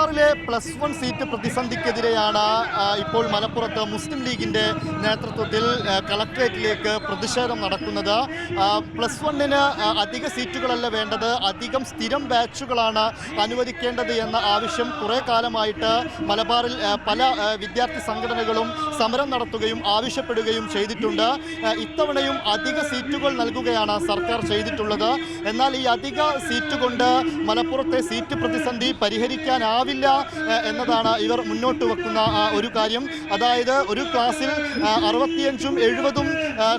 Plus one seat പ്രതിസന്ധിക്കെതിരെയാണ് ഇപ്പോൾ മലപ്പുറത്ത് മുസ്ലിം ലീഗിന്റെ നേതൃത്വത്തിൽ കളക്ട്രേറ്റിലേക്ക് പ്രതിഷേധം നടക്കുന്നത്. പ്ലസ് വണ്ണിന് അധിക സീറ്റുകളല്ല വേണ്ടത് അധികം സ്ഥിരം ബാച്ചുകളാണ് അനുവദിക്കേണ്ടത് എന്ന ആവശ്യം കുറേ കാലമായിട്ട് മലബാറിൽ പല വിദ്യാർത്ഥി സംഘടനകളും സമരം നടത്തുകയും ആവശ്യപ്പെടുകയും ചെയ്തിട്ടുണ്ട്. ഇത്തവണയും അധിക സീറ്റുകൾ നൽകുകയാണ് സർക്കാർ ചെയ്തിട്ടുള്ളത്. എന്നാൽ ഈ അധിക സീറ്റ് കൊണ്ട് മലപ്പുറത്തെ സീറ്റ് പ്രതിസന്ധി പരിഹരിക്കാനാവില്ല ആ, എന്നതാണ് ഇവർ മുന്നോട്ട് വെക്കുന്ന ഒരു കാര്യം. അതായത് ഒരു ക്ലാസ്സിൽ അറുപത്തിയഞ്ചും എഴുപതും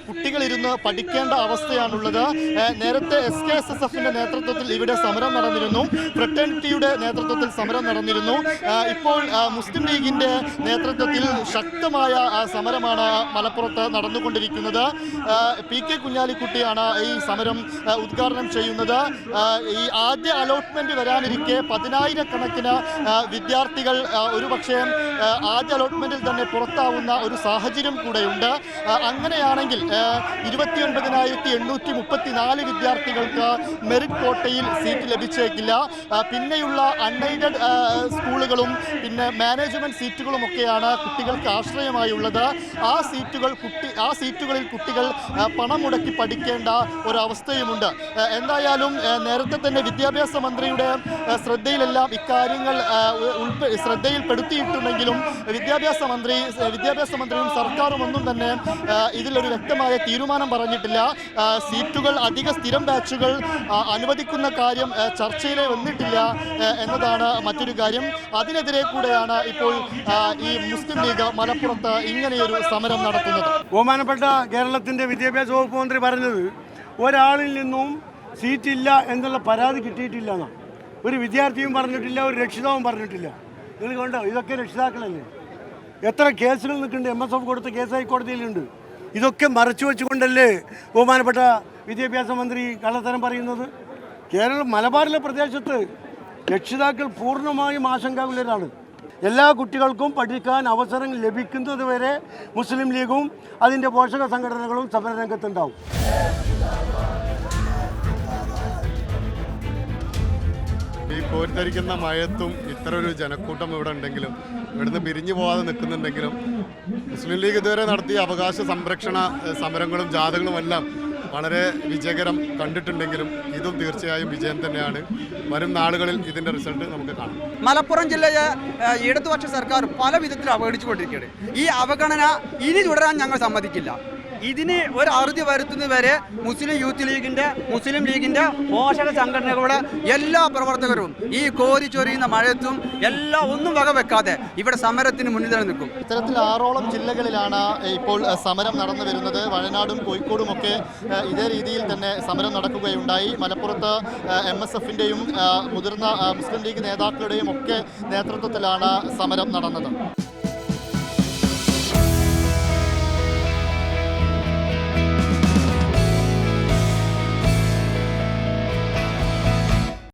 കുട്ടികളിരുന്ന് പഠിക്കേണ്ട അവസ്ഥയാണുള്ളത്. നേരത്തെ എസ് കെ എസ് എസ് എഫിന്റെ നേതൃത്വത്തിൽ ഇവിടെ സമരം നടന്നിരുന്നു. ഫ്രട്ടേണിറ്റിയുടെ നേതൃത്വത്തിൽ സമരം നടന്നിരുന്നു. ഇപ്പോൾ മുസ്ലിം ലീഗിന്റെ നേതൃത്വത്തിൽ ശക്തമായ സമരമാണ് മലപ്പുറത്ത് നടന്നുകൊണ്ടിരിക്കുന്നത്. പി കെ കുഞ്ഞാലിക്കുട്ടിയാണ് ഈ സമരം ഉദ്ഘാടനം ചെയ്യുന്നത്. ഈ ആദ്യ അലോട്ട്മെന്റ് വരാനിരിക്കെ പതിനായിരക്കണക്കിന് വിദ്യാർത്ഥികൾ ഒരു ഒരുപക്ഷേ ആദ്യ അലോട്ട്മെന്റിൽ തന്നെ പുറത്താവുന്ന ഒരു സാഹചര്യം കൂടെയുണ്ട്. ആ, അങ്ങനെയാണെങ്കിൽ ഇരുപത്തിയൊൻപതിനായിരത്തി എണ്ണൂറ്റി മുപ്പത്തി നാല് വിദ്യാർത്ഥികൾക്ക് മെറിറ്റ് കോട്ടയിൽ സീറ്റ് ലഭിച്ചേക്കില്ല. പിന്നെയുള്ള അൺഎയ്ഡഡ് സ്കൂളുകളും പിന്നെ മാനേജ്മെന്റ് സീറ്റുകളും ഒക്കെയാണ് കുട്ടികൾക്ക് ആശ്രയമായുള്ളത്. ആ സീറ്റുകൾ കുട്ടി ആ സീറ്റുകളിൽ കുട്ടികൾ പണം മുടക്കി പഠിക്കേണ്ട ഒരവസ്ഥയുമുണ്ട്. എന്തായാലും നേരത്തെ തന്നെ വിദ്യാഭ്യാസ മന്ത്രിയുടെ ശ്രദ്ധയിലെല്ലാം ഇക്കാര്യങ്ങൾ ഉൾപ്പെ ശ്രദ്ധയിൽപ്പെടുത്തിയിട്ടുണ്ടെങ്കിലും വിദ്യാഭ്യാസ മന്ത്രി വിദ്യാഭ്യാസ മന്ത്രിയും സർക്കാരും ഒന്നും തന്നെ ഇതിലൊരു വ്യക്തമായ തീരുമാനം പറഞ്ഞിട്ടില്ല. സീറ്റുകൾ അധിക സ്ഥിരം ബാച്ചുകൾ അനുവദിക്കുന്ന കാര്യം ചർച്ചയിൽ വന്നിട്ടില്ല എന്നതാണ് മറ്റൊരു കാര്യം. അതിനെതിരെ കൂടെയാണ് ഇപ്പോൾ ഈ മുസ്ലിം ലീഗ് മലപ്പുറത്ത് ഇങ്ങനെയൊരു സമരം നടത്തുന്നത്. ബഹുമാനപ്പെട്ട കേരളത്തിന്റെ വിദ്യാഭ്യാസ വകുപ്പ് മന്ത്രി പറഞ്ഞത് ഒരാളിൽ നിന്നും സീറ്റില്ല എന്നുള്ള പരാതി കിട്ടിയിട്ടില്ല ഒരു വിദ്യാർത്ഥിയും പറഞ്ഞിട്ടില്ല ഒരു രക്ഷിതാവും പറഞ്ഞിട്ടില്ല. നിങ്ങൾ കണ്ടോ? ഇതൊക്കെ രക്ഷിതാക്കളല്ലേ? എത്ര കേസുകൾ നിൽക്കുന്നുണ്ട്? എം എസ് എഫ് കൊടുത്ത കേസ് ഹൈക്കോടതിയിലുണ്ട്. ഇതൊക്കെ മറച്ചു വെച്ചുകൊണ്ടല്ലേ ബഹുമാനപ്പെട്ട വിദ്യാഭ്യാസ മന്ത്രി കള്ളത്തരം പറയുന്നത്? കേരളം മലബാറിലെ പ്രദേശത്ത് രക്ഷിതാക്കൾ പൂർണമായും ആശങ്കാകുലരാണ്. എല്ലാ കുട്ടികൾക്കും പഠിക്കാൻ അവസരം ലഭിക്കുന്നത് വരെ മുസ്ലിം ലീഗും അതിന്റെ പോഷക സംഘടനകളും സമരരംഗത്തുണ്ടാവും. കോരിത്തരിക്കുന്ന മയത്തും ഇത്ര ഒരു ജനക്കൂട്ടം ഇവിടെ ഉണ്ടെങ്കിലും ഇവിടുന്ന് പിരിഞ്ഞു പോകാതെ നിൽക്കുന്നുണ്ടെങ്കിലും മുസ്ലിം ലീഗ് ഇതുവരെ നടത്തിയ അവകാശ സംരക്ഷണ സമരങ്ങളും ജാഥകളും എല്ലാം വളരെ വിജയകരം കണ്ടിട്ടുണ്ടെങ്കിലും ഇതും തീർച്ചയായും വിജയം തന്നെയാണ്. വരും നാളുകളിൽ ഇതിന്റെ റിസൾട്ട് നമുക്ക് കാണാം. മലപ്പുറം ജില്ലയെ ഇടതുപക്ഷ സർക്കാർ പല വിധത്തിൽ അവഗണിച്ചുകൊണ്ടിരിക്കുകയാണ്. ഈ അവഗണന ഇനി തുടരാൻ ഞങ്ങൾ സമ്മതിക്കില്ല. ഇതിന് ഒരു അറുതി വരുത്തുന്നതുവരെ മുസ്ലിം യൂത്ത് ലീഗിന്റെ മുസ്ലിം ലീഗിന്റെ പോഷക സംഘടനകളുടെ എല്ലാ പ്രവർത്തകരും ഈ കോരി ചൊരിയുന്ന മഴയത്തും എല്ലാം ഒന്നും വകവെക്കാതെ ഇവിടെ സമരത്തിന് മുന്നിൽ നിൽക്കും. ഇത്തരത്തിൽ ആറോളം ജില്ലകളിലാണ് ഇപ്പോൾ സമരം നടന്നു വരുന്നത്. വയനാടും കോഴിക്കോടും ഒക്കെ ഇതേ രീതിയിൽ തന്നെ സമരം നടക്കുകയുണ്ടായി. മലപ്പുറത്ത് എം എസ് എഫിന്റെയും മുതിർന്ന മുസ്ലിം ലീഗ് നേതാക്കളുടെയും ഒക്കെ നേതൃത്വത്തിലാണ് സമരം നടന്നത്.